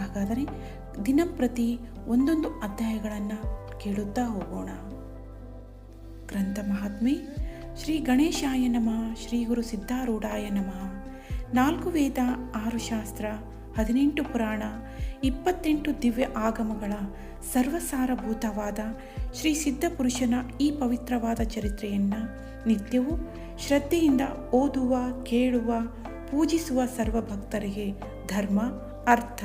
ಹಾಗಾದರೆ ದಿನಂಪ್ರತಿ ಒಂದೊಂದು ಅಧ್ಯಾಯಗಳನ್ನು ಕೇಳುತ್ತಾ ಹೋಗೋಣ. ಗ್ರಂಥ ಮಹಾತ್ಮೆ, ಶ್ರೀ ಗಣೇಶಾಯ ನಮಃ, ಶ್ರೀ ಗುರು ಸಿದ್ಧಾರೂಢಾಯ ನಮಃ. ನಾಲ್ಕು ವೇದ, ಆರು ಶಾಸ್ತ್ರ, ಹದಿನೆಂಟು ಪುರಾಣ, ಇಪ್ಪತ್ತೆಂಟು ದಿವ್ಯ ಆಗಮಗಳ ಸರ್ವಸಾರಭೂತವಾದ ಶ್ರೀ ಸಿದ್ಧಪುರುಷನ ಈ ಪವಿತ್ರವಾದ ಚರಿತ್ರೆಯನ್ನು ನಿತ್ಯವೂ ಶ್ರದ್ಧೆಯಿಂದ ಓದುವ, ಕೇಳುವ, ಪೂಜಿಸುವ ಸರ್ವ ಭಕ್ತರಿಗೆ ಧರ್ಮ, ಅರ್ಥ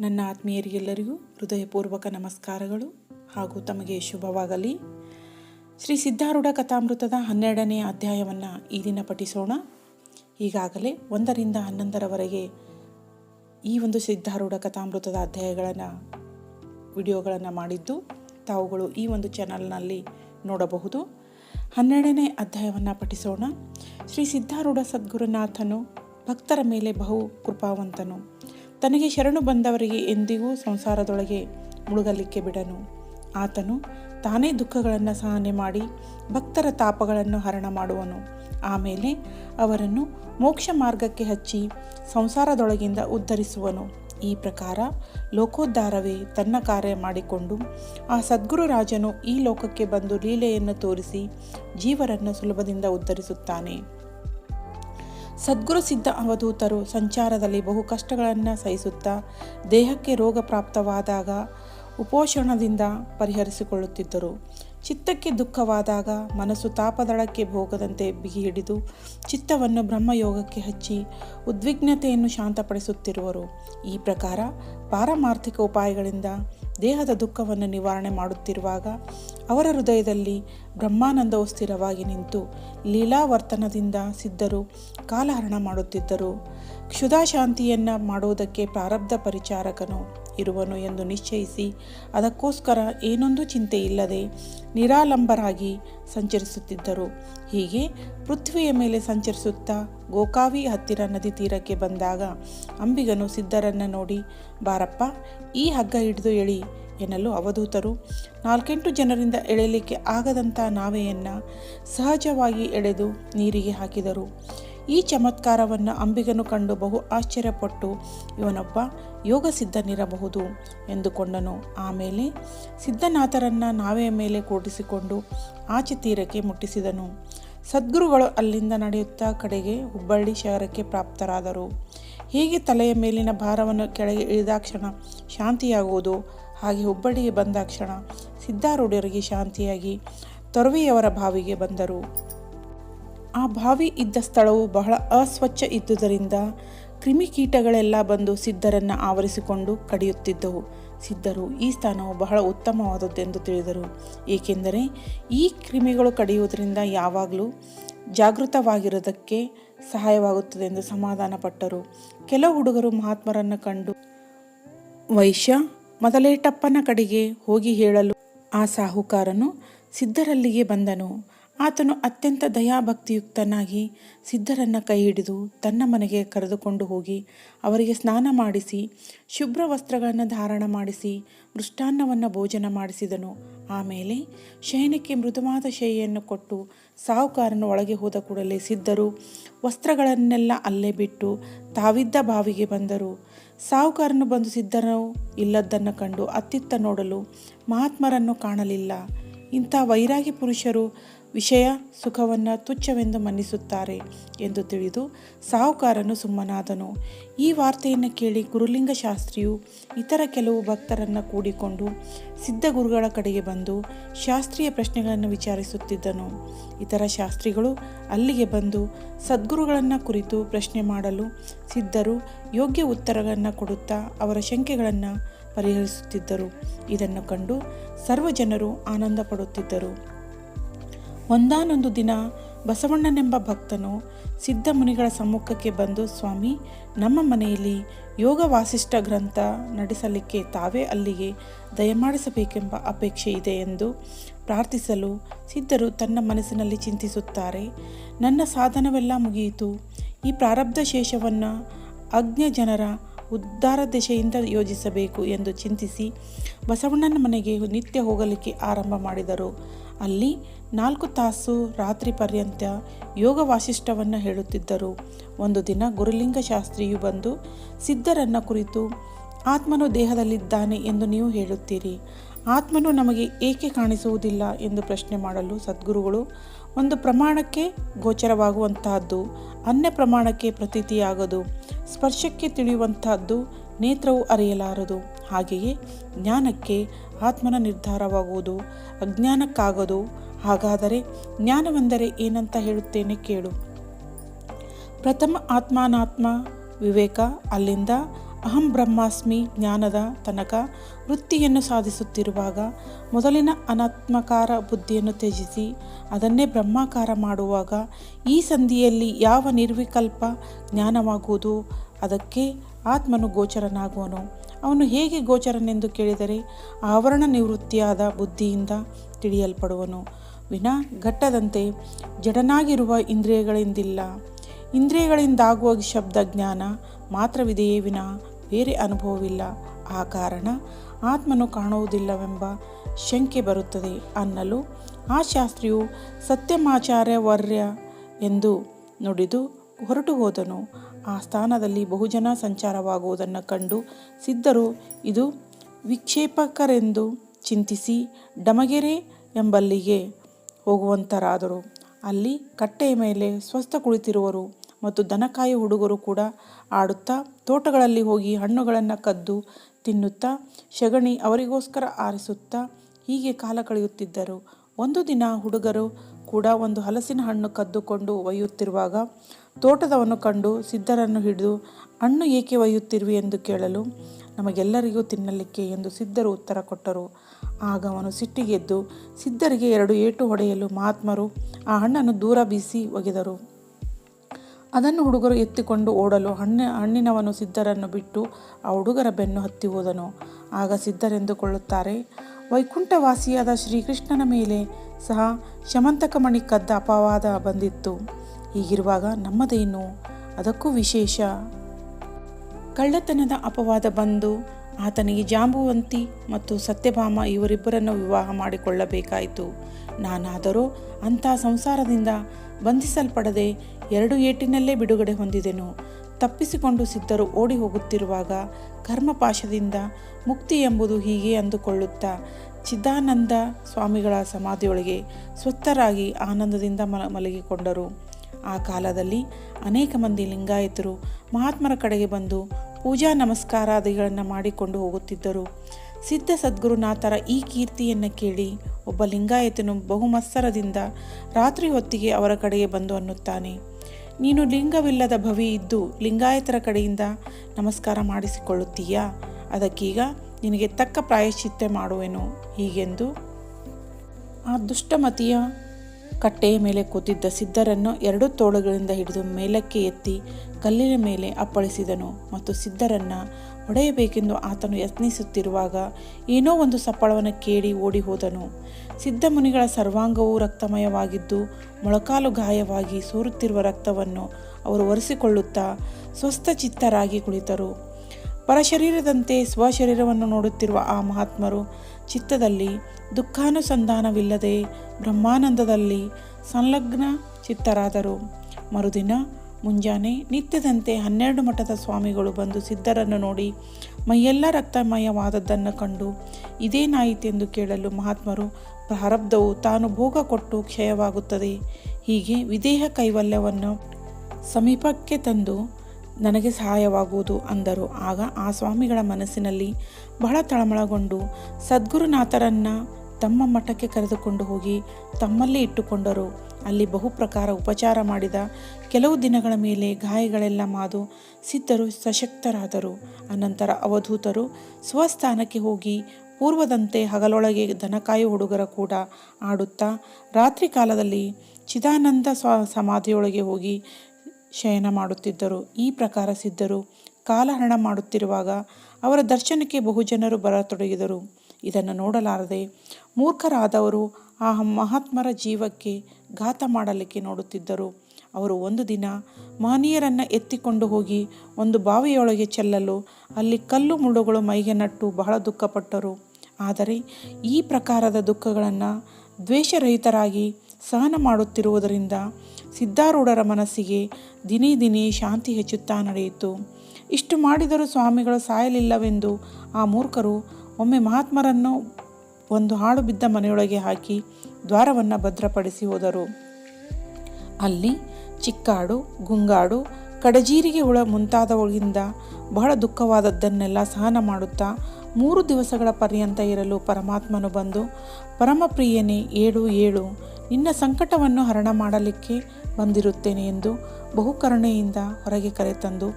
ನನ್ನ ಆತ್ಮೀಯರಿಗೆಲ್ಲರಿಗೂ ಹೃದಯಪೂರ್ವಕ ನಮಸ್ಕಾರಗಳು ಹಾಗೂ ತಮಗೆ ಶುಭವಾಗಲಿ. ಶ್ರೀ ಸಿದ್ಧಾರೂಢ ಕಥಾಮೃತದ ಹನ್ನೆರಡನೇ ಅಧ್ಯಾಯವನ್ನು ಈ ದಿನ ಪಠಿಸೋಣ. ಈಗಾಗಲೇ ಒಂದರಿಂದ ಹನ್ನೊಂದರವರೆಗೆ ಈ ಒಂದು ಸಿದ್ಧಾರೂಢ ಕಥಾಮೃತದ ಅಧ್ಯಾಯಗಳನ್ನು, ವಿಡಿಯೋಗಳನ್ನು ಮಾಡಿದ್ದು ತಾವುಗಳು ಈ ಒಂದು ಚಾನಲ್ನಲ್ಲಿ ನೋಡಬಹುದು. ಹನ್ನೆರಡನೇ ಅಧ್ಯಾಯವನ್ನು ಪಠಿಸೋಣ. ಶ್ರೀ ಸಿದ್ಧಾರೂಢ ಸದ್ಗುರುನಾಥನು ಭಕ್ತರ ಮೇಲೆ ಬಹು ಕೃಪಾವಂತನು. ತನಗೆ ಶರಣು ಬಂದವರಿಗೆ ಎಂದಿಗೂ ಸಂಸಾರದೊಳಗೆ ಮುಳುಗಲಿಕ್ಕೆ ಬಿಡನು. ಆತನು ತಾನೇ ದುಃಖಗಳನ್ನು ಸಹನೆ ಮಾಡಿ ಭಕ್ತರ ತಾಪಗಳನ್ನು ಹರಣ ಮಾಡುವನು. ಆಮೇಲೆ ಅವರನ್ನು ಮೋಕ್ಷ ಮಾರ್ಗಕ್ಕೆ ಹಚ್ಚಿ ಸಂಸಾರದೊಳಗಿಂದ ಉದ್ಧರಿಸುವನು. ಈ ಪ್ರಕಾರ ಲೋಕೋದ್ಧಾರವೇ ತನ್ನ ಕಾರ್ಯ ಮಾಡಿಕೊಂಡು ಆ ಸದ್ಗುರು ರಾಜನು ಈ ಲೋಕಕ್ಕೆ ಬಂದು ಲೀಲೆಯನ್ನು ತೋರಿಸಿ ಜೀವರನ್ನು ಸುಲಭದಿಂದ ಉದ್ಧರಿಸುತ್ತಾನೆ. ಸದ್ಗುರು ಸಿದ್ಧ ಅವಧೂತರು ಸಂಚಾರದಲ್ಲಿ ಬಹು ಕಷ್ಟಗಳನ್ನು ಸಹಿಸುತ್ತಾ ದೇಹಕ್ಕೆ ರೋಗ ಪ್ರಾಪ್ತವಾದಾಗ ಉಪೋಷಣದಿಂದ ಪರಿಹರಿಸಿಕೊಳ್ಳುತ್ತಿದ್ದರು. ಚಿತ್ತಕ್ಕೆ ದುಃಖವಾದಾಗ ಮನಸ್ಸು ತಾಪದಳಕ್ಕೆ ಭೋಗದಂತೆ ಬಿಗಿ ಹಿಡಿದು ಚಿತ್ತವನ್ನು ಬ್ರಹ್ಮಯೋಗಕ್ಕೆ ಹಚ್ಚಿ ಉದ್ವಿಗ್ನತೆಯನ್ನು ಶಾಂತಪಡಿಸುತ್ತಿರುವರು. ಈ ಪ್ರಕಾರ ಪಾರಮಾರ್ಥಿಕ ಉಪಾಯಗಳಿಂದ ದೇಹದ ದುಃಖವನ್ನು ನಿವಾರಣೆ ಮಾಡುತ್ತಿರುವಾಗ ಅವರ ಹೃದಯದಲ್ಲಿ ಬ್ರಹ್ಮಾನಂದವು ಸ್ಥಿರವಾಗಿ ನಿಂತು ಲೀಲಾವರ್ತನದಿಂದ ಸಿದ್ಧರು ಕಾಲಹರಣ ಮಾಡುತ್ತಿದ್ದರು. ಕ್ಷುಧಾಶಾಂತಿಯನ್ನು ಮಾಡುವುದಕ್ಕೆ ಪ್ರಾರಬ್ಧ ಪರಿಚಾರಕನು ಇರುವನು ಎಂದು ನಿಶ್ಚಯಿಸಿ ಅದಕ್ಕೋಸ್ಕರ ಏನೊಂದು ಚಿಂತೆ ಇಲ್ಲದೆ ನಿರಾಲಂಬರಾಗಿ ಸಂಚರಿಸುತ್ತಿದ್ದರು. ಹೀಗೆ ಪೃಥ್ವಿಯ ಮೇಲೆ ಸಂಚರಿಸುತ್ತಾ ಗೋಕಾವಿ ಹತ್ತಿರ ನದಿ ತೀರಕ್ಕೆ ಬಂದಾಗ ಅಂಬಿಗನು ಸಿದ್ಧರನ್ನು ನೋಡಿ, ಬಾರಪ್ಪ, ಈ ಹಗ್ಗ ಹಿಡಿದು ಎಳಿ ಎನ್ನಲು ಅವಧೂತರು, ನಾಲ್ಕೆಂಟು ಜನರಿಂದ ಎಳೆಯಲಿಕ್ಕೆ ಆಗದಂಥ ನಾವೆಯನ್ನು ಸಹಜವಾಗಿ ಎಳೆದು ನೀರಿಗೆ ಹಾಕಿದರು. ಈ ಚಮತ್ಕಾರವನ್ನು ಅಂಬಿಗನು ಕಂಡು ಬಹು ಆಶ್ಚರ್ಯಪಟ್ಟು, ಇವನೊಬ್ಬ ಯೋಗ ಸಿದ್ಧನಿರಬಹುದು ಎಂದುಕೊಂಡನು. ಆಮೇಲೆ ಸಿದ್ಧನಾಥರನ್ನು ನಾವೆಯ ಮೇಲೆ ಕೂಡಿಸಿಕೊಂಡು ಆಚೆ ತೀರಕ್ಕೆ ಮುಟ್ಟಿಸಿದನು. ಸದ್ಗುರುಗಳು ಅಲ್ಲಿಂದ ನಡೆಯುತ್ತಾ ಕಡೆಗೆ ಹುಬ್ಬಳ್ಳಿ ಶಹರಕ್ಕೆ ಪ್ರಾಪ್ತರಾದರು. ಹೀಗೆ ತಲೆಯ ಮೇಲಿನ ಭಾರವನ್ನು ಕೆಳಗೆ ಇಳಿದಾಕ್ಷಣ ಶಾಂತಿಯಾಗುವುದು, ಹಾಗೆ ಹುಬ್ಬಳ್ಳಿಗೆ ಬಂದಾಕ್ಷಣ ಸಿದ್ಧಾರೂಢರಿಗೆ ಶಾಂತಿಯಾಗಿ ತೊರವೆಯವರ ಬಾವಿಗೆ ಬಂದರು. ಆ ಬಾವಿ ಇದ್ದ ಸ್ಥಳವು ಬಹಳ ಅಸ್ವಚ್ಛ ಇದ್ದುದರಿಂದ ಕ್ರಿಮಿಕೀಟಗಳೆಲ್ಲ ಬಂದು ಸಿದ್ಧರನ್ನು ಆವರಿಸಿಕೊಂಡು ಕಡಿಯುತ್ತಿದ್ದವು. ಸಿದ್ಧರು ಈ ಸ್ಥಾನವು ಬಹಳ ಉತ್ತಮವಾದದ್ದೆಂದು ತಿಳಿದರು. ಏಕೆಂದರೆ ಈ ಕ್ರಿಮಿಗಳು ಕಡಿಯುವುದರಿಂದ ಯಾವಾಗಲೂ ಜಾಗೃತವಾಗಿರೋದಕ್ಕೆ ಸಹಾಯವಾಗುತ್ತದೆ ಎಂದು ಸಮಾಧಾನಪಟ್ಟರು. ಕೆಲವು ಹುಡುಗರು ಮಹಾತ್ಮರನ್ನು ಕಂಡು, ವೈಶ್ಯ ಮೊದಲೇಟಪ್ಪನ ಕಡೆಗೆ ಹೋಗಿ ಹೇಳಲು ಆ ಸಾಹುಕಾರನು ಸಿದ್ಧರಲ್ಲಿಗೆ ಬಂದನು. ಆತನು ಅತ್ಯಂತ ದಯಾಭಕ್ತಿಯುಕ್ತನಾಗಿ ಸಿದ್ಧರನ್ನು ಕೈ ಹಿಡಿದು ತನ್ನ ಮನೆಗೆ ಕರೆದುಕೊಂಡು ಹೋಗಿ ಅವರಿಗೆ ಸ್ನಾನ ಮಾಡಿಸಿ, ಶುಭ್ರ ವಸ್ತ್ರಗಳನ್ನು ಧಾರಣ ಮಾಡಿಸಿ, ಮೃಷ್ಟಾನ್ನವನ್ನು ಭೋಜನ ಮಾಡಿಸಿದನು. ಆಮೇಲೆ ಶಯನಕ್ಕೆ ಮೃದುವಾದ ಶೈಯನ್ನು ಕೊಟ್ಟು ಸಾಹುಕಾರನು ಒಳಗೆ ಹೋದ ಕೂಡಲೇ ಸಿದ್ಧರು ವಸ್ತ್ರಗಳನ್ನೆಲ್ಲ ಅಲ್ಲೇ ಬಿಟ್ಟು ತಾವಿದ್ದ ಬಾವಿಗೆ ಬಂದರು. ಸಾಹುಕಾರನು ಬಂದು ಸಿದ್ಧರು ಇಲ್ಲದ್ದನ್ನು ಕಂಡು ಅತ್ತಿತ್ತ ನೋಡಲು ಮಹಾತ್ಮರನ್ನು ಕಾಣಲಿಲ್ಲ. ಇಂಥ ವೈರಾಗಿ ಪುರುಷರು ವಿಷಯ ಸುಖವನ್ನು ತುಚ್ಛವೆಂದು ಮನ್ನಿಸುತ್ತಾರೆ ಎಂದು ತಿಳಿದು ಸಾಹುಕಾರನು ಸುಮ್ಮನಾದನು. ಈ ವಾರ್ತೆಯನ್ನು ಕೇಳಿ ಗುರುಲಿಂಗ ಶಾಸ್ತ್ರಿಯು ಇತರ ಕೆಲವು ಭಕ್ತರನ್ನು ಕೂಡಿಕೊಂಡು ಸಿದ್ಧಗುರುಗಳ ಕಡೆಗೆ ಬಂದು ಶಾಸ್ತ್ರೀಯ ಪ್ರಶ್ನೆಗಳನ್ನು ವಿಚಾರಿಸುತ್ತಿದ್ದನು. ಇತರ ಶಾಸ್ತ್ರಿಗಳು ಅಲ್ಲಿಗೆ ಬಂದು ಸದ್ಗುರುಗಳನ್ನು ಕುರಿತು ಪ್ರಶ್ನೆ ಮಾಡಲು ಸಿದ್ಧರು ಯೋಗ್ಯ ಉತ್ತರಗಳನ್ನು ಕೊಡುತ್ತಾ ಅವರ ಶಂಕೆಗಳನ್ನು ಪರಿಹರಿಸುತ್ತಿದ್ದರು. ಇದನ್ನು ಕಂಡು ಸರ್ವ ಜನರು ಆನಂದ ಪಡುತ್ತಿದ್ದರು ಒಂದಾನೊಂದು ದಿನ ಬಸವಣ್ಣನೆಂಬ ಭಕ್ತನು ಸಿದ್ಧ ಮುನಿಗಳ ಸಮ್ಮುಖಕ್ಕೆ ಬಂದು, ಸ್ವಾಮಿ, ನಮ್ಮ ಮನೆಯಲ್ಲಿ ಯೋಗ ವಾಸಿಷ್ಠ ಗ್ರಂಥ ನಡೆಸಲಿಕ್ಕೆ ತಾವೇ ಅಲ್ಲಿಗೆ ದಯಮಾಡಿಸಬೇಕೆಂಬ ಅಪೇಕ್ಷೆ ಇದೆ ಎಂದು ಪ್ರಾರ್ಥಿಸಲು ಸಿದ್ಧರು ತನ್ನ ಮನಸ್ಸಿನಲ್ಲಿ ಚಿಂತಿಸುತ್ತಾರೆ. ನನ್ನ ಸಾಧನವೆಲ್ಲ ಮುಗಿಯಿತು. ಈ ಪ್ರಾರಬ್ಧ ಶೇಷವನ್ನು ಅಜ್ಞ ಜನರ ಉದ್ಧಾರ ದಿಶೆಯಿಂದ ಯೋಜಿಸಬೇಕು ಎಂದು ಚಿಂತಿಸಿ ಬಸವಣ್ಣನ ಮನೆಗೆ ನಿತ್ಯ ಹೋಗಲಿಕ್ಕೆ ಆರಂಭ ಮಾಡಿದರು. ಅಲ್ಲಿ ನಾಲ್ಕು ತಾಸು ರಾತ್ರಿ ಪರ್ಯಂತ ಯೋಗ ವಾಸಿಷ್ಠವನ್ನು ಹೇಳುತ್ತಿದ್ದರು. ಒಂದು ದಿನ ಗುರುಲಿಂಗ ಶಾಸ್ತ್ರಿಯು ಬಂದು, ಸಿದ್ಧರನ್ನ ಕುರಿತು ಆತ್ಮನು ದೇಹದಲ್ಲಿದ್ದಾನೆ ಎಂದು ನೀವು ಹೇಳುತ್ತೀರಿ. ಆತ್ಮನು ನಮಗೆ ಏಕೆ ಕಾಣಿಸುವುದಿಲ್ಲ? ಎಂದು ಪ್ರಶ್ನೆ ಮಾಡಲು ಸದ್ಗುರುಗಳು, ಒಂದು ಪ್ರಮಾಣಕ್ಕೆ ಗೋಚರವಾಗುವಂತಹದ್ದು, ಅನ್ಯ ಪ್ರಮಾಣಕ್ಕೆ ಪ್ರತೀತಿಯಾಗದು. ಸ್ಪರ್ಶಕ್ಕೆ ತಿಳಿಯುವಂತಹದ್ದು ನೇತ್ರವು ಅರಿಯಲಾರದು. ಹಾಗೆಯೇ ಜ್ಞಾನಕ್ಕೆ ಆತ್ಮನ ನಿರ್ಧಾರವಾಗುವುದು, ಅಜ್ಞಾನಕ್ಕಾಗದು ಹಾಗಾದರೆ ಜ್ಞಾನವೆಂದರೆ ಏನಂತ ಹೇಳುತ್ತೇನೆ ಕೇಳು. ಪ್ರಥಮ ಆತ್ಮಾನಾತ್ಮ ವಿವೇಕ, ಅಲ್ಲಿಂದ ಅಹಂ ಬ್ರಹ್ಮಾಸ್ಮಿ ಜ್ಞಾನದ ತನಕ ವೃತ್ತಿಯನ್ನು ಸಾಧಿಸುತ್ತಿರುವಾಗ ಮೊದಲಿನ ಅನಾತ್ಮಕಾರ ಬುದ್ಧಿಯನ್ನು ತ್ಯಜಿಸಿ ಅದನ್ನೇ ಬ್ರಹ್ಮಾಕಾರ ಮಾಡುವಾಗ ಈ ಸಂಧಿಯಲ್ಲಿ ಯಾವ ನಿರ್ವಿಕಲ್ಪ ಜ್ಞಾನವಾಗುವುದು, ಅದಕ್ಕೆ ಆತ್ಮನು ಗೋಚರನಾಗುವನು. ಅವನು ಹೇಗೆ ಗೋಚರನೆಂದು ಕೇಳಿದರೆ ಆವರಣ ನಿವೃತ್ತಿಯಾದ ಬುದ್ಧಿಯಿಂದ ತಿಳಿಯಲ್ಪಡುವನು. ವಿನಾ ಘಟ್ಟದಂತೆ ಜಡನಾಗಿರುವ ಇಂದ್ರಿಯಗಳಿಂದಿಲ್ಲ. ಇಂದ್ರಿಯಗಳಿಂದಾಗುವ ಶಬ್ದ ಜ್ಞಾನ ಮಾತ್ರವಿದೆಯೇ ವಿನ, ಬೇರೆ ಅನುಭವವಿಲ್ಲ. ಆ ಕಾರಣ ಆತ್ಮನು ಕಾಣುವುದಿಲ್ಲವೆಂಬ ಶಂಕೆ ಬರುತ್ತದೆ ಅನ್ನಲು ಆ ಶಾಸ್ತ್ರಿಯು ಸತ್ಯಮಾಚಾರ್ಯ ವರ್ಯ ಎಂದು ನುಡಿದು ಹೊರಟು ಹೋದನು. ಆ ಸ್ಥಾನದಲ್ಲಿ ಬಹುಜನ ಸಂಚಾರವಾಗುವುದನ್ನು ಕಂಡು ಸಿದ್ಧರು, ಇದು ವಿಕ್ಷೇಪಕರೆಂದು ಚಿಂತಿಸಿ, ಡಮಗೆರೆ ಎಂಬಲ್ಲಿಗೆ ಹೋಗುವಂತರಾದರು. ಅಲ್ಲಿ ಕಟ್ಟೆಯ ಮೇಲೆ ಸ್ವಸ್ಥ ಕುಳಿತಿರುವರು ಮತ್ತು ದನಕಾಯಿ ಹುಡುಗರು ಕೂಡ ಆಡುತ್ತಾ ತೋಟಗಳಲ್ಲಿ ಹೋಗಿ ಹಣ್ಣುಗಳನ್ನು ಕದ್ದು ತಿನ್ನುತ್ತಾ ಸಗಣಿ ಅವರಿಗೋಸ್ಕರ ಆರಿಸುತ್ತಾ ಹೀಗೆ ಕಾಲ ಕಳೆಯುತ್ತಿದ್ದರು. ಒಂದು ದಿನ ಹುಡುಗರು ಕೂಡ ಒಂದು ಹಲಸಿನ ಹಣ್ಣು ಕದ್ದುಕೊಂಡು ಒಯ್ಯುತ್ತಿರುವಾಗ ತೋಟದವನ್ನು ಕಂಡು ಸಿದ್ಧರನ್ನು ಹಿಡಿದು, ಹಣ್ಣು ಏಕೆ ಒಯ್ಯುತ್ತಿರುವೆ? ಎಂದು ಕೇಳಲು, ನಮಗೆಲ್ಲರಿಗೂ ತಿನ್ನಲಿಕ್ಕೆ ಎಂದು ಸಿದ್ಧರು ಉತ್ತರ ಕೊಟ್ಟರು. ಆಗ ಅವನು ಸಿಟ್ಟಿಗೆದ್ದು, ಸಿದ್ಧರಿಗೆ ಎರಡು ಏಟು ಹೊಡೆಯಲು ಮಹಾತ್ಮರು ಆ ಹಣ್ಣನ್ನು ದೂರ ಬೀಸಿ ಒಗೆದರು. ಅದನ್ನು ಹುಡುಗರು ಎತ್ತಿಕೊಂಡು ಓಡಲು ಹಣ್ಣ, ಹಣ್ಣಿನವನು ಸಿದ್ಧರನ್ನು ಬಿಟ್ಟು ಆ ಹುಡುಗರ ಬೆನ್ನು ಹತ್ತಿ ಹೋದನು. ಆಗ ಸಿದ್ಧರೆಂದುಕೊಳ್ಳುತ್ತಾರೆ, ವೈಕುಂಠವಾಸಿಯಾದ ಶ್ರೀಕೃಷ್ಣನ ಮೇಲೆ ಸಹ ಶಮಂತಕಮಣಿ ಕದ್ದ ಅಪವಾದ ಬಂದಿತ್ತು. ಹೀಗಿರುವಾಗ ನಮ್ಮದೇನು? ಅದಕ್ಕೂ ವಿಶೇಷ. ಕಳ್ಳತನದ ಅಪವಾದ ಬಂದು ಆತನಿಗೆ ಜಾಂಬುವಂತಿ ಮತ್ತು ಸತ್ಯಭಾಮ ಇವರಿಬ್ಬರನ್ನು ವಿವಾಹ ಮಾಡಿಕೊಳ್ಳಬೇಕಾಯಿತು. ನಾನಾದರೂ ಅಂಥ ಸಂಸಾರದಿಂದ ಬಂಧಿಸಲ್ಪಡದೆ ಎರಡು ಏಟಿನಲ್ಲೇ ಬಿಡುಗಡೆ ಹೊಂದಿದೆನು. ತಪ್ಪಿಸಿಕೊಂಡು ಸಿದ್ಧರು ಓಡಿ ಹೋಗುತ್ತಿರುವಾಗ ಕರ್ಮಪಾಶದಿಂದ ಮುಕ್ತಿ ಎಂಬುದು ಹೀಗೆ ಅಂದುಕೊಳ್ಳುತ್ತಾ ಚಿದಾನಂದ ಸ್ವಾಮಿಗಳ ಸಮಾಧಿಯೊಳಗೆ ಸ್ವತ್ತರಾಗಿ ಆನಂದದಿಂದ ಮಲ ಮಲಗಿಕೊಂಡರು. ಆ ಕಾಲದಲ್ಲಿ ಅನೇಕ ಮಂದಿ ಲಿಂಗಾಯತರು ಮಹಾತ್ಮರ ಕಡೆಗೆ ಬಂದು ಪೂಜಾ ನಮಸ್ಕಾರಾದಿಗಳನ್ನು ಮಾಡಿಕೊಂಡು ಹೋಗುತ್ತಿದ್ದರು. ಸಿದ್ಧ ಸದ್ಗುರುನಾಥರ ಈ ಕೀರ್ತಿಯನ್ನು ಕೇಳಿ ಒಬ್ಬ ಲಿಂಗಾಯತನು ಬಹುಮತ್ಸರದಿಂದ ರಾತ್ರಿ ಹೊತ್ತಿಗೆ ಅವರ ಕಡೆಗೆ ಬಂದು ಅನ್ನುತ್ತಾನೆ. ನೀನು ಲಿಂಗವಿಲ್ಲದ ಭವಿ ಇದ್ದು ಲಿಂಗಾಯತರ ಕಡೆಯಿಂದ ನಮಸ್ಕಾರ ಮಾಡಿಸಿಕೊಳ್ಳುತ್ತೀಯಾ? ಅದಕ್ಕೀಗ ನಿನಗೆ ತಕ್ಕ ಪ್ರಾಯಶ್ಚಿತ್ತೆ ಮಾಡುವೆನು. ಹೀಗೆಂದು ಆ ದುಷ್ಟಮತಿಯ ಕಟ್ಟೆಯ ಮೇಲೆ ಕೂತಿದ್ದ ಸಿದ್ಧರನ್ನು ಎರಡು ತೋಳುಗಳಿಂದ ಹಿಡಿದು ಮೇಲಕ್ಕೆ ಎತ್ತಿ ಕಲ್ಲಿನ ಮೇಲೆ ಅಪ್ಪಳಿಸಿದನು ಮತ್ತು ಸಿದ್ಧರನ್ನ ಹೊಡೆಯಬೇಕೆಂದು ಆತನು ಯತ್ನಿಸುತ್ತಿರುವಾಗ ಏನೋ ಒಂದು ಸಪ್ಪಳವನ್ನು ಕೇಳಿ ಓಡಿ ಹೋದನು. ಸಿದ್ಧ ಸರ್ವಾಂಗವು ಸರ್ವಾಂಗವೂ ರಕ್ತಮಯವಾಗಿದ್ದು ಮೊಳಕಾಲು ಗಾಯವಾಗಿ ಸೋರುತ್ತಿರುವ ರಕ್ತವನ್ನು ಅವರು ಒರೆಸಿಕೊಳ್ಳುತ್ತಾ ಸ್ವಸ್ಥಚಿತ್ತರಾಗಿ ಕುಳಿತರು. ಪರಶರೀರದಂತೆ ಸ್ವಶರೀರವನ್ನು ನೋಡುತ್ತಿರುವ ಆ ಮಹಾತ್ಮರು ಚಿತ್ತದಲ್ಲಿ, ದುಃಖಾನುಸಂಧಾನವಿಲ್ಲದೆ ಬ್ರಹ್ಮಾನಂದದಲ್ಲಿ ಸಂಲಗ್ನ ಚಿತ್ತರಾದರು. ಮರುದಿನ ಮುಂಜಾನೆ ನಿತ್ಯದಂತೆ ಹನ್ನೆರಡು ಮಠದ ಸ್ವಾಮಿಗಳು ಬಂದು ಸಿದ್ಧರನ್ನು ನೋಡಿ ಮೈಯೆಲ್ಲ ರಕ್ತಮಯವಾದದ್ದನ್ನು ಕಂಡು ಇದೇನಾಯಿತೆಂದು ಕೇಳಲು ಮಹಾತ್ಮರು ಪ್ರಾರಬ್ಧವು ತಾನು ಭೋಗ ಕೊಟ್ಟು ಕ್ಷಯವಾಗುತ್ತದೆ. ಹೀಗೆ ವಿದೇಹ ಕೈವಲ್ಯವನ್ನು ಸಮೀಪಕ್ಕೆ ತಂದು ನನಗೆ ಸಹಾಯವಾಗುವುದು ಅಂದರು. ಆಗ ಆ ಸ್ವಾಮಿಗಳ ಮನಸ್ಸಿನಲ್ಲಿ ಬಹಳ ತಳಮಳಗೊಂಡು ಸದ್ಗುರುನಾಥರನ್ನು ತಮ್ಮ ಮಠಕ್ಕೆ ಕರೆದುಕೊಂಡು ಹೋಗಿ ತಮ್ಮಲ್ಲಿ ಇಟ್ಟುಕೊಂಡರು. ಅಲ್ಲಿ ಬಹು ಪ್ರಕಾರ ಉಪಚಾರ ಮಾಡಿದ ಕೆಲವು ದಿನಗಳ ಮೇಲೆ ಗಾಯಗಳೆಲ್ಲ ಮಾದು ಸಿದ್ಧರು ಸಶಕ್ತರಾದರು. ಅನಂತರ ಅವಧೂತರು ಸ್ವಸ್ಥಾನಕ್ಕೆ ಹೋಗಿ ಪೂರ್ವದಂತೆ ಹಗಲೊಳಗೆ ದನಕಾಯಿ ಹುಡುಗರ ಕೂಡ ಆಡುತ್ತಾ ರಾತ್ರಿ ಕಾಲದಲ್ಲಿ ಚಿದಾನಂದ ಸ್ವ ಸಮಾಧಿಯೊಳಗೆ ಹೋಗಿ ಶಯನ ಮಾಡುತ್ತಿದ್ದರು. ಈ ಪ್ರಕಾರ ಸಿದ್ಧರು ಕಾಲಹರಣ ಮಾಡುತ್ತಿರುವಾಗ ಅವರ ದರ್ಶನಕ್ಕೆ ಬಹುಜನರು ಬರತೊಡಗಿದರು. ಇದನ್ನು ನೋಡಲಾರದೆ ಮೂರ್ಖರಾದವರು ಆ ಮಹಾತ್ಮರ ಜೀವಕ್ಕೆ ಘಾತ ಮಾಡಲಿಕ್ಕೆ ನೋಡುತ್ತಿದ್ದರು. ಅವರು ಒಂದು ದಿನ ಮಹನೀಯರನ್ನು ಎತ್ತಿಕೊಂಡು ಹೋಗಿ ಒಂದು ಬಾವಿಯೊಳಗೆ ಚೆಲ್ಲಲು ಅಲ್ಲಿ ಕಲ್ಲು ಮುಳ್ಳುಗಳು ಮೈಗೆ ನಟ್ಟು ಬಹಳ ದುಃಖಪಟ್ಟರು. ಆದರೆ ಈ ಪ್ರಕಾರದ ದುಃಖಗಳನ್ನು ದ್ವೇಷರಹಿತರಾಗಿ ಸಹನ ಮಾಡುತ್ತಿರುವುದರಿಂದ ಸಿದ್ಧಾರೂಢರ ಮನಸ್ಸಿಗೆ ದಿನೇ ದಿನೇ ಶಾಂತಿ ಹೆಚ್ಚುತ್ತಾ ನಡೆಯಿತು. ಇಷ್ಟು ಮಾಡಿದರೂ ಸ್ವಾಮಿಗಳು ಸಾಯಲಿಲ್ಲವೆಂದು ಆ ಮೂರ್ಖರು ಒಮ್ಮೆ ಮಹಾತ್ಮರನ್ನು ಒಂದು ಹಾಳು ಬಿದ್ದ ಮನೆಯೊಳಗೆ ಹಾಕಿ ದ್ವಾರವನ್ನು ಭದ್ರಪಡಿಸಿ ಹೋದರು. ಅಲ್ಲಿ ಚಿಕ್ಕಾಡು, ಗುಂಗಾಡು, ಕಡಜೀರಿಗೆ ಹುಳ ಮುಂತಾದವುಗಳಿಂದ ಬಹಳ ದುಃಖವಾದದ್ದನ್ನೆಲ್ಲ ಸಹನ ಮಾಡುತ್ತಾ ಮೂರು ದಿವಸಗಳ ಪರ್ಯಂತ ಇರಲು ಪರಮಾತ್ಮನು ಬಂದು, ಪರಮಪ್ರಿಯನೇ, ಏಳು ಏಳು, ನಿನ್ನ ಸಂಕಟವನ್ನು ಹರಣ ಮಾಡಲಿಕ್ಕೆ ಬಂದಿರುತ್ತೇನೆ ಎಂದು ಬಹುಕರುಣೆಯಿಂದ ಹೊರಗೆ ಕರೆತಂದು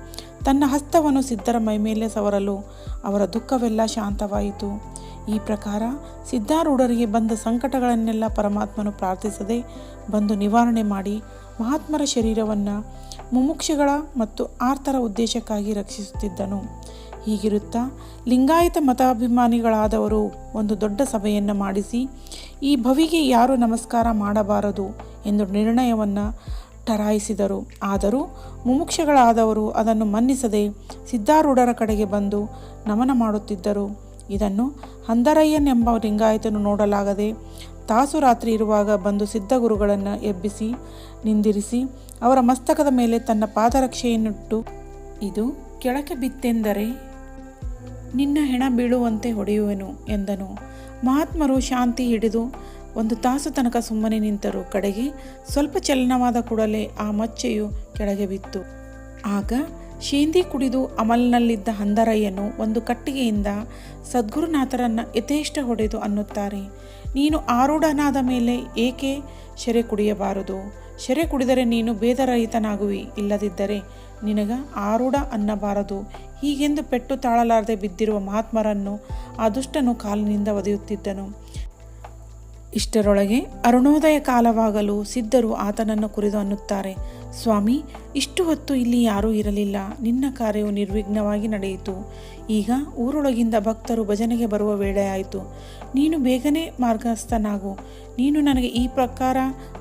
ತನ್ನ ಹಸ್ತವನ್ನು ಸಿದ್ಧರ ಮೈಮೇಲೆ ಸವರಲು ಅವರ ದುಃಖವೆಲ್ಲ ಶಾಂತವಾಯಿತು. ಈ ಪ್ರಕಾರ ಸಿದ್ಧಾರೂಢರಿಗೆ ಬಂದ ಸಂಕಟಗಳನ್ನೆಲ್ಲ ಪರಮಾತ್ಮನು ಪ್ರಾರ್ಥಿಸದೆ ಬಂದು ನಿವಾರಣೆ ಮಾಡಿ ಮಹಾತ್ಮರ ಶರೀರವನ್ನು ಮುಮುಕ್ಷಗಳ ಮತ್ತು ಆರ್ತರ ಉದ್ದೇಶಕ್ಕಾಗಿ ರಕ್ಷಿಸುತ್ತಿದ್ದನು. ಹೀಗಿರುತ್ತಾ ಲಿಂಗಾಯತ ಮತಾಭಿಮಾನಿಗಳಾದವರು ಒಂದು ದೊಡ್ಡ ಸಭೆಯನ್ನು ಮಾಡಿಸಿ, ಈ ಭವಿಗೆ ಯಾರು ನಮಸ್ಕಾರ ಮಾಡಬಾರದು ಎಂದು ನಿರ್ಣಯವನ್ನು ಟರಾಯಿಸಿದರು ಆದರೂ ಮುಮುಕ್ಷಗಳಾದವರು ಅದನ್ನು ಮನ್ನಿಸದೆ ಸಿದ್ಧಾರೂಢರ ಕಡೆಗೆ ಬಂದು ನಮನ ಮಾಡುತ್ತಿದ್ದರು. ಇದನ್ನು ಹಂದರಯ್ಯನ್ ಎಂಬ ಲಿಂಗಾಯತನು ನೋಡಲಾಗದೆ ತಾಸು ರಾತ್ರಿ ಇರುವಾಗ ಬಂದು ಸಿದ್ಧಗುರುಗಳನ್ನು ಎಬ್ಬಿಸಿ, ನಿಂದಿರಿಸಿ, ಅವರ ಮಸ್ತಕದ ಮೇಲೆ ತನ್ನ ಪಾದರಕ್ಷೆಯನ್ನುಟ್ಟು, ಇದು ಕೆಳಕ್ಕೆ ಬಿತ್ತೆಂದರೆ ನಿನ್ನ ಹೆಣ ಬೀಳುವಂತೆ ಹೊಡೆಯುವೆನು ಎಂದನು. ಮಹಾತ್ಮರು ಶಾಂತಿ ಹಿಡಿದು ಒಂದು ತಾಸು ತನಕ ಸುಮ್ಮನೆ ನಿಂತರು ಕಡೆಗೆ. ಸ್ವಲ್ಪ ಚಲನವಾದ ಕೂಡಲೇ ಆ ಮಚ್ಚೆಯು ಕೆಳಗೆ ಬಿತ್ತು. ಆಗ ಶೇಂದಿ ಕುಡಿದು ಅಮಲ್ನಲ್ಲಿದ್ದ ಹಂದರಯ್ಯನು ಒಂದು ಕಟ್ಟಿಗೆಯಿಂದ ಸದ್ಗುರುನಾಥರನ್ನ ಯಥೇಷ್ಟ ಹೊಡೆದು ಅನ್ನುತ್ತಾರೆ, ನೀನು ಆರೂಢನಾದ ಮೇಲೆ ಏಕೆ ಶೆರೆ ಕುಡಿಯಬಾರದು? ಶೆರೆ ಕುಡಿದರೆ ನೀನು ಭೇದರಹಿತನಾಗುವಿ. ಇಲ್ಲದಿದ್ದರೆ ನಿನಗ ಆರೂಢ ಅನ್ನಬಾರದು. ಹೀಗೆಂದು ಪೆಟ್ಟು ತಾಳಲಾರದೆ ಬಿದ್ದಿರುವ ಮಹಾತ್ಮರನ್ನು ಆ ದುಷ್ಟನು ಕಾಲಿನಿಂದ ಒದೆಯುತ್ತಿದ್ದನು. ಇಷ್ಟರೊಳಗೆ ಅರುಣೋದಯ ಕಾಲವಾಗಲು ಸಿದ್ಧರು ಆತನನ್ನು ಕುರಿದು ಅನ್ನುತ್ತಾರೆ, ಸ್ವಾಮಿ, ಇಷ್ಟು ಹೊತ್ತು ಇಲ್ಲಿ ಯಾರೂ ಇರಲಿಲ್ಲ. ನಿನ್ನ ಕಾರ್ಯವು ನಿರ್ವಿಘ್ನವಾಗಿ ನಡೆಯಿತು. ಈಗ ಊರೊಳಗಿಂದ ಭಕ್ತರು ಭಜನೆಗೆ ಬರುವ ವೇಳೆಯಾಯಿತು ನೀನು ಬೇಗನೆ ಮಾರ್ಗಸ್ಥನಾಗು. ನೀನು ನನಗೆ ಈ ಪ್ರಕಾರ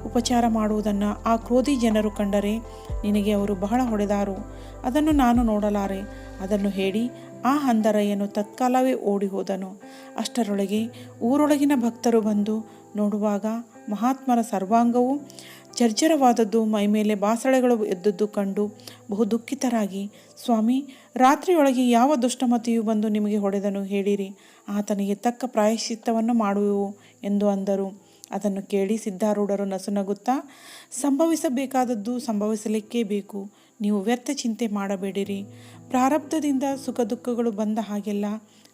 ಉಪಚಾರ ಮಾಡುವುದನ್ನು ಆ ಕ್ರೋಧಿ ಜನರು ಕಂಡರೆ ನಿನಗೆ ಅವರು ಬಹಳ ಹೊಡೆದಾರು. ಅದನ್ನು ನಾನು ನೋಡಲಾರೆ. ಅದನ್ನು ಹೇಳಿ ಆ ಹಂದರಯ್ಯನು ತತ್ಕಾಲವೇ ಓಡಿ ಹೋದನು ಅಷ್ಟರೊಳಗೆ ಊರೊಳಗಿನ ಭಕ್ತರು ಬಂದು ನೋಡುವಾಗ ಮಹಾತ್ಮರ ಸರ್ವಾಂಗವು ಜರ್ಜರವಾದದ್ದು ಮೈಮೇಲೆ ಬಾಸಳೆಗಳು ಎದ್ದದ್ದು ಕಂಡು ಬಹು ದುಃಖಿತರಾಗಿ, ಸ್ವಾಮಿ, ರಾತ್ರಿಯೊಳಗೆ ಯಾವ ದುಷ್ಟಮತಿಯು ಬಂದು ನಿಮಗೆ ಹೊಡೆದನು ಹೇಳಿರಿ, ಆತನಿಗೆ ತಕ್ಕ ಪ್ರಾಯಶ್ಚಿತ್ತವನ್ನು ಮಾಡುವೆವು ಎಂದು ಅಂದರು. ಅದನ್ನು ಕೇಳಿ ಸಿದ್ಧಾರೂಢರು ನಸುನಗುತ್ತಾ, ಸಂಭವಿಸಬೇಕಾದದ್ದು ಸಂಭವಿಸಲಿಕ್ಕೇ ಬೇಕು, ನೀವು ವ್ಯರ್ಥ ಚಿಂತೆ ಮಾಡಬೇಡಿರಿ. ಪ್ರಾರಬ್ಧದಿಂದ ಸುಖ ದುಃಖಗಳು ಬಂದ ಹಾಗೆಲ್ಲ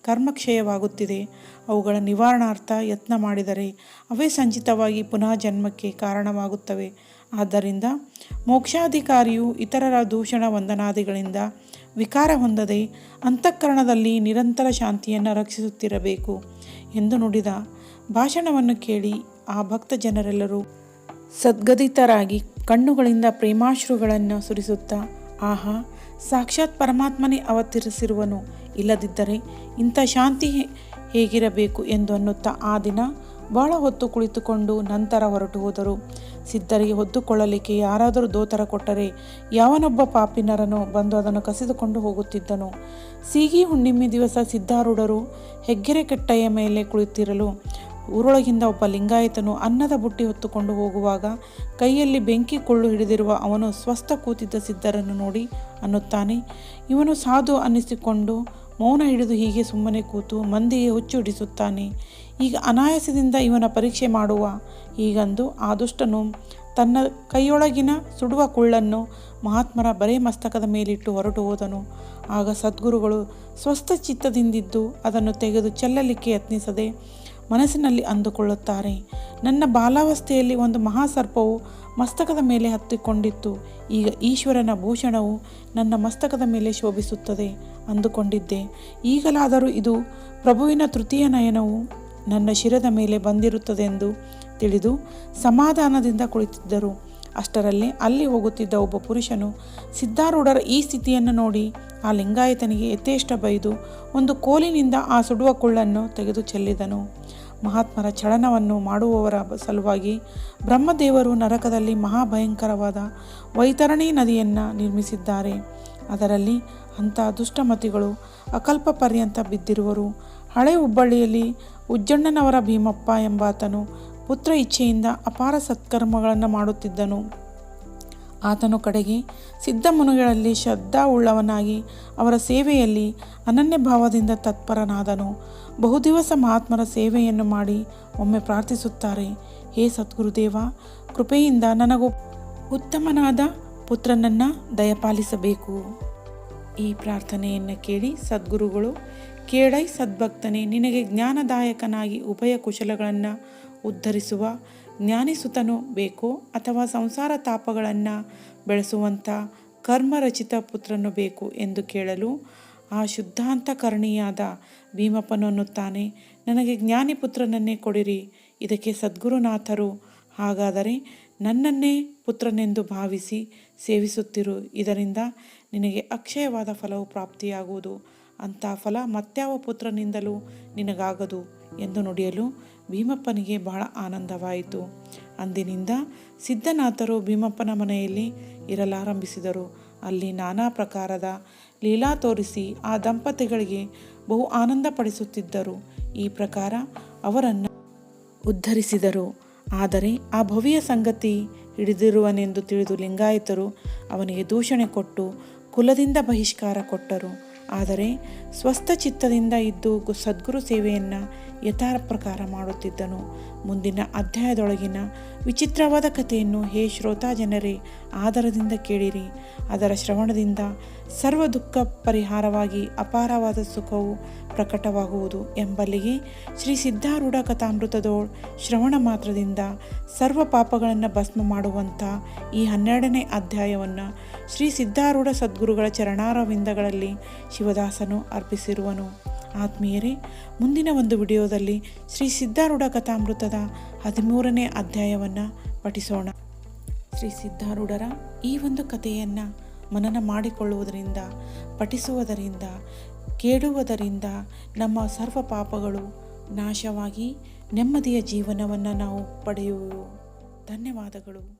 ಕರ್ಮಕ್ಷಯವಾಗುತ್ತಿದೆ. ಅವುಗಳ ನಿವಾರಣಾರ್ಥ ಯತ್ನ ಮಾಡಿದರೆ ಅವೇ ಸಂಚಿತವಾಗಿ ಪುನಃ ಜನ್ಮಕ್ಕೆ ಕಾರಣವಾಗುತ್ತವೆ. ಆದ್ದರಿಂದ ಮೋಕ್ಷಾಧಿಕಾರಿಯು ಇತರರ ದೂಷಣ ವಂದನಾದಿಗಳಿಂದ ವಿಕಾರ ಹೊಂದದೆ ಅಂತಃಕರಣದಲ್ಲಿ ನಿರಂತರ ಶಾಂತಿಯನ್ನು ರಕ್ಷಿಸುತ್ತಿರಬೇಕು ಎಂದು ನುಡಿದ ಭಾಷಣವನ್ನು ಕೇಳಿ ಆ ಭಕ್ತ ಜನರೆಲ್ಲರೂ ಸದ್ಗದಿತರಾಗಿ ಕಣ್ಣುಗಳಿಂದ ಪ್ರೇಮಾಶ್ರುಗಳನ್ನು ಸುರಿಸುತ್ತಾ, ಆಹಾ, ಸಾಕ್ಷಾತ್ ಪರಮಾತ್ಮನೇ ಅವತರಿಸಿರುವನು. ಇಲ್ಲದಿದ್ದರೆ ಇಂಥ ಶಾಂತಿ ಹೇಗಿರಬೇಕು ಎಂದು ಅನ್ನುತ್ತಾ ಆ ದಿನ ಬಹಳ ಹೊತ್ತು ಕುಳಿತುಕೊಂಡು ನಂತರ ಹೊರಟು ಹೋದರು. ಸಿದ್ಧರಿಗೆ ಹೊದ್ದುಕೊಳ್ಳಲಿಕ್ಕೆ ಯಾರಾದರೂ ದೋತರ ಕೊಟ್ಟರೆ ಯಾವನೊಬ್ಬ ಪಾಪಿನರನು ಬಂದು ಅದನ್ನು ಕಸಿದುಕೊಂಡು ಹೋಗುತ್ತಿದ್ದನು. ಸೀಗಿ ಹುಣ್ಣಿಮೆ ದಿವಸ ಸಿದ್ಧಾರೂಢರು ಹೆಗ್ಗೆರೆ ಕಟ್ಟೆಯ ಮೇಲೆ ಕುಳಿತಿರಲು ಊರೊಳಗಿಂದ ಒಬ್ಬ ಲಿಂಗಾಯತನು ಅನ್ನದ ಬುಟ್ಟಿ ಹೊತ್ತುಕೊಂಡು ಹೋಗುವಾಗ ಕೈಯಲ್ಲಿ ಬೆಂಕಿ ಕೊಳ್ಳು ಹಿಡಿದಿರುವ ಅವನು ಸ್ವಸ್ಥ ಕೂತಿದ್ದ ಸಿದ್ಧರನ್ನು ನೋಡಿ ಅನ್ನುತ್ತಾನೆ. ಇವನು ಸಾಧು ಅನ್ನಿಸಿಕೊಂಡು ಮೌನ ಹಿಡಿದು ಹೀಗೆ ಸುಮ್ಮನೆ ಕೂತು ಮಂದಿಗೆ ಹುಚ್ಚು ಹಿಡಿಸುತ್ತಾನೆ ಈಗ ಅನಾಯಾಸದಿಂದ ಇವನ ಪರೀಕ್ಷೆ ಮಾಡುವ. ಈಗಂದು ಆ ದುಷ್ಟನು ತನ್ನ ಕೈಯೊಳಗಿನ ಸುಡುವ ಕುಳ್ಳನ್ನು ಮಹಾತ್ಮರ ಬರೇ ಮಸ್ತಕದ ಮೇಲಿಟ್ಟು ಹೊರಟು ಹೋದನು. ಆಗ ಸದ್ಗುರುಗಳು ಸ್ವಸ್ಥ ಚಿತ್ತದಿಂದಿದ್ದು ಅದನ್ನು ತೆಗೆದು ಚೆಲ್ಲಲಿಕ್ಕೆ ಯತ್ನಿಸದೆ ಮನಸ್ಸಿನಲ್ಲಿ ಅಂದುಕೊಳ್ಳುತ್ತಾರೆ. ನನ್ನ ಬಾಲಾವಸ್ಥೆಯಲ್ಲಿ ಒಂದು ಮಹಾಸರ್ಪವು ಮಸ್ತಕದ ಮೇಲೆ ಹತ್ತಿಕೊಂಡಿತ್ತು. ಈಗ ಈಶ್ವರನ ಭೂಷಣವು ನನ್ನ ಮಸ್ತಕದ ಮೇಲೆ ಶೋಭಿಸುತ್ತದೆ ಅಂದುಕೊಂಡಿದ್ದೆ. ಈಗಲಾದರೂ ಇದು ಪ್ರಭುವಿನ ತೃತೀಯ ನಯನವು ನನ್ನ ಶಿರದ ಮೇಲೆ ಬಂದಿರುತ್ತದೆಂದು ತಿಳಿದು ಸಮಾಧಾನದಿಂದ ಕುಳಿತಿದ್ದರು. ಅಷ್ಟರಲ್ಲಿ ಅಲ್ಲಿ ಹೋಗುತ್ತಿದ್ದ ಒಬ್ಬ ಪುರುಷನು ಸಿದ್ಧಾರೂಢರ ಈ ಸ್ಥಿತಿಯನ್ನು ನೋಡಿ ಆ ಲಿಂಗಾಯತನಿಗೆ ಯಥೇಷ್ಟ ಬೈದು ಒಂದು ಕೋಲಿನಿಂದ ಆ ಸುಡುವ ಕುಳ್ಳನ್ನು ತೆಗೆದು ಚೆಲ್ಲಿದನು. ಮಹಾತ್ಮರ ಚಳನವನ್ನು ಮಾಡುವವರ ಸಲುವಾಗಿ ಬ್ರಹ್ಮದೇವರು ನರಕದಲ್ಲಿ ಮಹಾಭಯಂಕರವಾದ ವೈತರಣಿ ನದಿಯನ್ನು ನಿರ್ಮಿಸಿದ್ದಾರೆ. ಅದರಲ್ಲಿ ಅಂಥ ದುಷ್ಟಮತಿಗಳು ಅಕಲ್ಪ ಪರ್ಯಂತ ಬಿದ್ದಿರುವರು. ಹಳೆ ಹುಬ್ಬಳ್ಳಿಯಲ್ಲಿ ಉಜ್ಜಣ್ಣನವರ ಭೀಮಪ್ಪ ಎಂಬಾತನು ಪುತ್ರ ಇಚ್ಛೆಯಿಂದ ಅಪಾರ ಸತ್ಕರ್ಮಗಳನ್ನು ಮಾಡುತ್ತಿದ್ದನು. ಆತನು ಕಡೆಗೆ, ಸಿದ್ಧ ಶ್ರದ್ಧಾ ಉಳ್ಳವನಾಗಿ ಅವರ ಸೇವೆಯಲ್ಲಿ ಅನನ್ಯ ಭಾವದಿಂದ ತತ್ಪರನಾದನು ಬಹುದಿವಸ ಮಹಾತ್ಮರ ಸೇವೆಯನ್ನು ಮಾಡಿ ಒಮ್ಮೆ ಪ್ರಾರ್ಥಿಸುತ್ತಾರೆ, ಹೇ ಸದ್ಗುರುದೇವ, ಕೃಪೆಯಿಂದ ನನಗೂ ಉತ್ತಮನಾದ ಪುತ್ರನನ್ನು ದಯಪಾಲಿಸಬೇಕು. ಈ ಪ್ರಾರ್ಥನೆಯನ್ನು ಕೇಳಿ ಸದ್ಗುರುಗಳು ಕೇಳೈ ಸದ್ಭಕ್ತನೇ, ನಿನಗೆ ಜ್ಞಾನದಾಯಕನಾಗಿ ಉಭಯ ಕುಶಲಗಳನ್ನು ಉದ್ಧರಿಸುವ ಜ್ಞಾನಿಸುತನು ಬೇಕೋ ಅಥವಾ ಸಂಸಾರ ತಾಪಗಳನ್ನು ಬೆಳೆಸುವಂಥ ಕರ್ಮರಚಿತ ಪುತ್ರನು ಬೇಕು ಎಂದು ಕೇಳಲು ಆ ಶುದ್ಧಾಂತಕರ್ಣಿಯಾದ ಭೀಮಪ್ಪನು ಅನ್ನುತ್ತಾನೆ, ನನಗೆ ಜ್ಞಾನಿ ಪುತ್ರನನ್ನೇ ಕೊಡಿರಿ, ಇದಕ್ಕೆ ಸದ್ಗುರುನಾಥರು. ಹಾಗಾದರೆ ನನ್ನನ್ನೇ ಪುತ್ರನೆಂದು ಭಾವಿಸಿ ಸೇವಿಸುತ್ತಿರು. ಇದರಿಂದ ನಿನಗೆ ಅಕ್ಷಯವಾದ ಫಲವು ಪ್ರಾಪ್ತಿಯಾಗುವುದು. ಅಂಥ ಫಲ ಮತ್ಯಾವ ಪುತ್ರನಿಂದಲೂ ನಿನಗಾಗದು ಎಂದು ನುಡಿಯಲು ಭೀಮಪ್ಪನಿಗೆ ಬಹಳ ಆನಂದವಾಯಿತು. ಅಂದಿನಿಂದ ಸಿದ್ಧನಾಥರು ಭೀಮಪ್ಪನ ಮನೆಯಲ್ಲಿ ಇರಲಾರಂಭಿಸಿದರು. ಅಲ್ಲಿ ನಾನಾ ಪ್ರಕಾರದ ಲೀಲಾ ತೋರಿಸಿ ಆ ದಂಪತಿಗಳಿಗೆ ಬಹು ಆನಂದ ಪಡಿಸುತ್ತಿದ್ದರು ಈ ಪ್ರಕಾರ ಅವರನ್ನು ಉದ್ಧರಿಸಿದರು. ಆದರೆ ಆ ಭವ್ಯ ಸಂಗತಿ ಹಿಡಿದಿರುವನೆಂದು ತಿಳಿದು ಲಿಂಗಾಯತರು ಅವನಿಗೆ ದೂಷಣೆ ಕೊಟ್ಟು ಕುಲದಿಂದ ಬಹಿಷ್ಕಾರ ಕೊಟ್ಟರು. ಆದರೆ ಸ್ವಸ್ಥ ಚಿತ್ತದಿಂದ ಇದ್ದು ಸದ್ಗುರು ಸೇವೆಯನ್ನು ಯಥಾರ ಪ್ರಕಾರ ಮಾಡುತ್ತಿದ್ದನು. ಮುಂದಿನ ಅಧ್ಯಾಯದೊಳಗಿನ ವಿಚಿತ್ರವಾದ ಕಥೆಯನ್ನು ಹೇ ಶ್ರೋತಾ ಜನರೇ ಆದರದಿಂದ ಕೇಳಿರಿ. ಅದರ ಶ್ರವಣದಿಂದ ಸರ್ವ ದುಃಖ ಪರಿಹಾರವಾಗಿ ಅಪಾರವಾದ ಸುಖವು ಪ್ರಕಟವಾಗುವುದು ಎಂಬಲ್ಲಿಗೆ ಶ್ರೀ ಸಿದ್ಧಾರೂಢ ಕಥಾಮೃತದೋಳ್ ಶ್ರವಣ ಮಾತ್ರದಿಂದ ಸರ್ವ ಪಾಪಗಳನ್ನು ಭಸ್ಮ ಮಾಡುವಂಥ ಈ ಹನ್ನೆರಡನೇ ಅಧ್ಯಾಯವನ್ನು ಶ್ರೀ ಸಿದ್ಧಾರೂಢ ಸದ್ಗುರುಗಳ ಚರಣಾರವಿಂದಗಳಲ್ಲಿ ಶಿವದಾಸನು ಅರ್ಪಿಸಿರುವನು. ಆತ್ಮೀಯರೇ, ಮುಂದಿನ ಒಂದು ವಿಡಿಯೋದಲ್ಲಿ ಶ್ರೀ ಸಿದ್ಧಾರೂಢ ಕಥಾಮೃತದ ಹದಿಮೂರನೇ ಅಧ್ಯಾಯವನ್ನು ಪಠಿಸೋಣ. ಶ್ರೀ ಸಿದ್ಧಾರೂಢರ ಈ ಒಂದು ಕಥೆಯನ್ನು ಮನನ ಮಾಡಿಕೊಳ್ಳುವುದರಿಂದ ಪಠಿಸುವುದರಿಂದ ಕೇಳುವುದರಿಂದ ನಮ್ಮ ಸರ್ವ ಪಾಪಗಳು ನಾಶವಾಗಿ ನೆಮ್ಮದಿಯ ಜೀವನವನ್ನು ನಾವು ಪಡೆಯುವೆವು. ಧನ್ಯವಾದಗಳು.